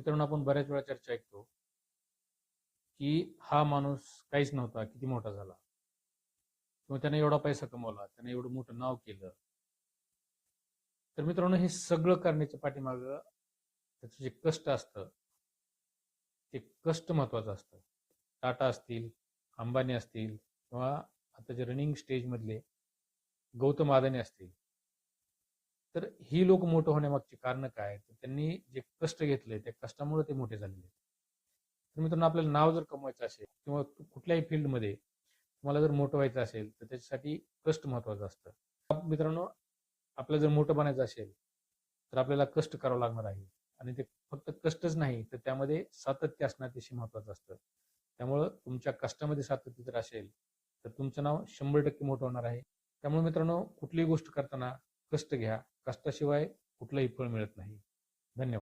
मित्रांनो आपण बऱ्याच वेळा चर्चा ऐकतो की हा माणूस काहीच नव्हता किती मोठा झाला. किंवा त्याने एवढा पैसा कमवला त्याने एवढं मोठं नाव केलं. तर मित्रांनो हे सगळं करण्याच्या पाठीमाग त्याचं जे कष्ट असतं ते कष्ट महत्वाचं असतं. टाटा असतील अंबानी असतील किंवा आता जे रनिंग स्टेजमधले गौतम अदानी असतील तर ही लोक मोठं होण्यामागची कारण काय? तर त्यांनी जे कष्ट घेतले त्या कष्टामुळे ते मोठे झालेले तर मित्रांनो आपल्याला नाव जर कमवायचं असेल किंवा कुठल्याही फील्डमध्ये तुम्हाला जर मोठं व्हायचं असेल तर त्याच्यासाठी कष्ट महत्वाचं असतं. मित्रांनो आपल्याला जर मोठं बनायचं असेल तर आपल्याला कष्ट करावं लागणार आहे. आणि ते फक्त कष्टच नाही तर त्यामध्ये सातत्य असणं अतिशय महत्वाचं असतं. त्यामुळं तुमच्या कष्टामध्ये सातत्य जर असेल तर तुमचं नाव शंभर टक्के मोठं होणार आहे. त्यामुळे मित्रांनो कुठलीही गोष्ट करताना कष्ट घ्या. कष्टाशिवाय कुठलंही फळ मिळत नाही. धन्यवाद.